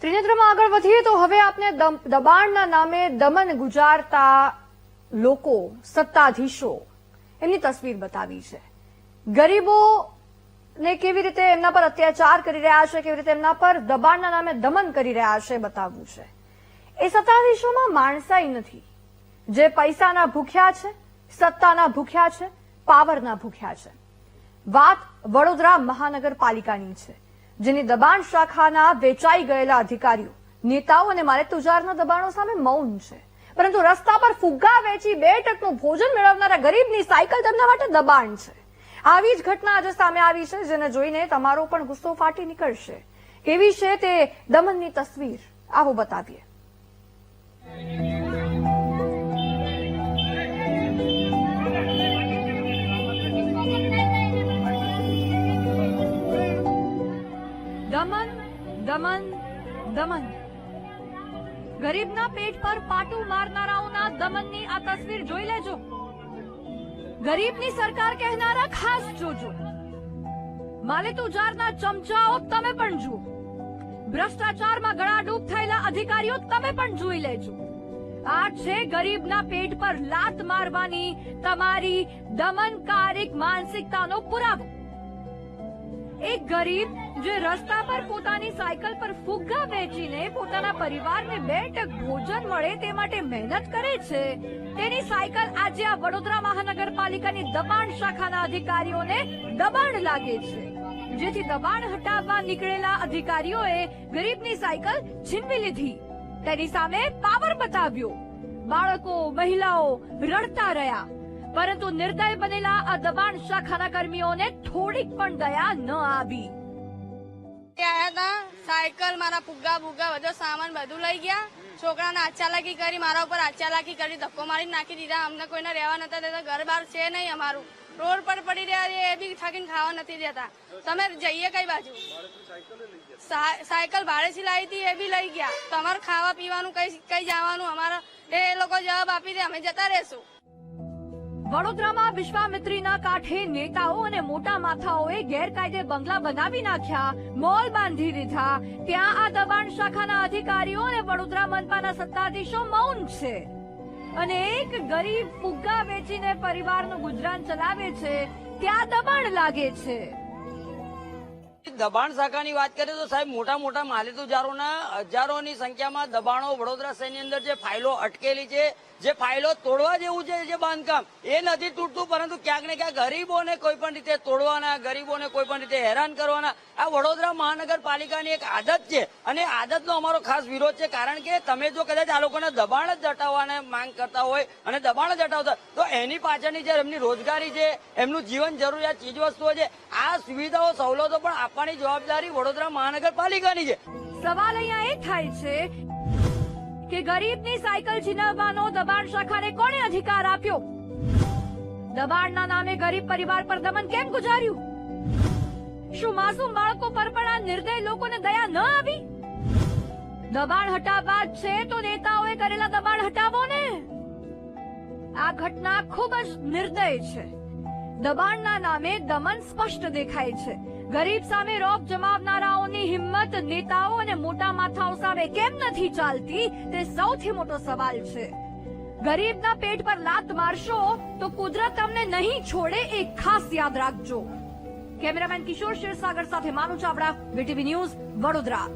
ત્રિનેત્રમાં આગળ વધીએ તો હવે આપને દબાણના નામે દમન ગુજારતા લોકો, સત્તાધીશો, એમની તસવીર બતાવી છે. ગરીબો ને કેવી રીતે એમના પર અત્યાચાર કરી રહ્યા છે, કેવી રીતે એમના પર દબાણના નામે દમન કરી રહ્યા છે બતાવવું છે. એ સત્તાધીશોમાં માણસાઈ નથી. જે પૈસાના ભૂખ્યા છે, સત્તાના ભૂખ્યા છે, પાવરના ભૂખ્યા છે. વાત વડોદરા મહાનગરપાલિકાની છે. જેની દબાણ શાખાના વેચાઈ ગયેલા અધિકારીઓ, નેતાઓ અને મારે તુજારના દબાણો સામે મૌન છે. પરંતુ રસ્તા પર ફુગ્ગા વેચી બે ટકનું ભોજન મેળવનારા ગરીબની સાયકલ તેમના માટે દબાણ છે. આવી જ ઘટના આજે સામે આવી છે, જેને જોઈને તમારો પણ ગુસ્સો ફાટી નીકળશે. કેવી છે તે દમનની તસવીર? આવો બતાવીએ. દમન. ગરીબના પેટ પર પાટું મારનારાઓના દમનની આ તસવીર જોઈ લેજો. ગરીબની સરકાર કહેનારા ખાસ જોજો. માલે તુજારના ચમચાઓ તમે પણ જુઓ. ભ્રષ્ટાચારમાં ગળાડૂબ થયેલા અધિકારીઓ તમે પણ જોઈ લેજો. આ છે ગરીબના પેટ પર લાત મારવાની તમારી દમનકારિક માનસિકતાનો પુરાવો. એક ગરીબ જે રસ્તા પર પોતાની સાયકલ પર ફુગ્ગા વેચીને પોતાના પરિવારને બે ટક ભોજન મળે તે માટે મહેનત કરે છે. તેની સાયકલ આજે આ વડોદરા મહાનગરપાલિકાની દબાણ શાખાના અધિકારીઓને દબાણ લાગે છે. જેથી દબાણ હટાવવા નીકળેલા અધિકારીઓએ ગરીબની સાયકલ છીનવી લીધી. તેની સામે પાવર બતાવ્યો. બાળકો, મહિલાઓ રડતા રહ્યા. પરંતુ નિર્દય બનેલા આ દબાણ શાખાના કર્મીઓને થોડીક પણ દયા ન આવી. આયા હતા. સાયકલ, મારા ફુગ્ગા બુગ્ગા બધો સામાન બધું લઈ ગયા. છોકરાને આચાલાકી કરી, મારા ઉપર આચાલાકી કરી, ધક્કો મારી નાખી દીધા. અમને કોઈને રહેવા નતા દેતા. ઘર બહાર છે નહીં અમારું. રોડ પર પડી રહ્યા છે, એ બી થાકીને ખાવા નથી દેતા. તમે જઈએ કઈ બાજુ? સાયકલ ભાડેથી લાવી હતી, એ બી લઈ ગયા. તમારે ખાવા પીવાનું કઈ કઈ જવાનું? અમારા એ લોકો જવાબ આપી દે, અમે જતા રહેશું. વડોદરામાં વિશ્વામિત્રીના કાંઠે નેતાઓ અને મોટા માથાઓએ ગેરકાયદે બંગલા બનાવી નાખ્યા, મોલ બાંધી દીધા. ત્યાં આ દબાણ શાખાના અધિકારીઓ અને વડોદરા મનપાના સત્તાધીશો મૌન છે. અને એક ગરીબ ફુગ્ગા વેચીને પરિવારનું ગુજરાન ચલાવે છે, ત્યાં દબાણ લાગે છે. દબાણ શાખાની વાત કરીએ તો સાહેબ, મોટા મોટા માલિતુજારોના હજારોની સંખ્યામાં દબાણો વડોદરા શહેરની અંદર જે ફાઇલો અટકેલી છે, જે ફાઇલો તોડવા જેવું છે, જે બાંધકામ, એ નથી તૂટતું, પરંતુ ક્યાંક ને ક્યાંક ગરીબોને કોઈ પણ રીતે તોડવાના, ગરીબોને કોઈ પણ રીતે હેરાન કરવાના, આ વડોદરા મહાનગરપાલિકાની એક આદત છે. અને આદતનો અમારો ખાસ વિરોધ છે, કારણ કે તમે જો કદાચ આ લોકોને દબાણ જ હટાવવાને માંગ કરતા હોય અને દબાણ જ હટાવતા તો એની પાછળની જે એમની રોજગારી છે, એમનું જીવન જરૂરિયાત, ચીજવસ્તુઓ છે, આ સુવિધાઓ સવલતો પણ આપવાની જવાબદારી વડોદરા મહાનગરપાલિકાની છે. સવાલ અહીંયા એ થાય છે કે ગરીબની સાયકલ છીનવવાનો દબાણ શાખાને કોણે અધિકાર આપ્યો? દબાણના નામે ગરીબ પરિવાર પર દમન કેમ ગુજાર્યું? શું માસૂમ બાળકો પર પણ આ નિર્દય લોકોને દયા ન આવી? દબાણ હટાવવા છે તો નેતાઓએ કરેલા દબાણ હટાવો ને? આ ઘટના ખૂબ જ નિર્દય છે. દબાણના નામે દમન સ્પષ્ટ દેખાય છે. ગરીબ સામે રોપ જમાવનારાઓની હિંમત, નેતાઓ અને મોટા માથાઓ સામે કેમ નથી ચાલતી? તે સૌથી મોટો સવાલ છે. ગરીબના પેટ પર લાત મારશો તો કુદરત તમને નહીં છોડે એ ખાસ યાદ રાખજો. કેમેરામેન કિશોર ક્ષીરસાગર સાથે માનુ ચાવડા, વીટીવી ન્યૂઝ વડોદરા.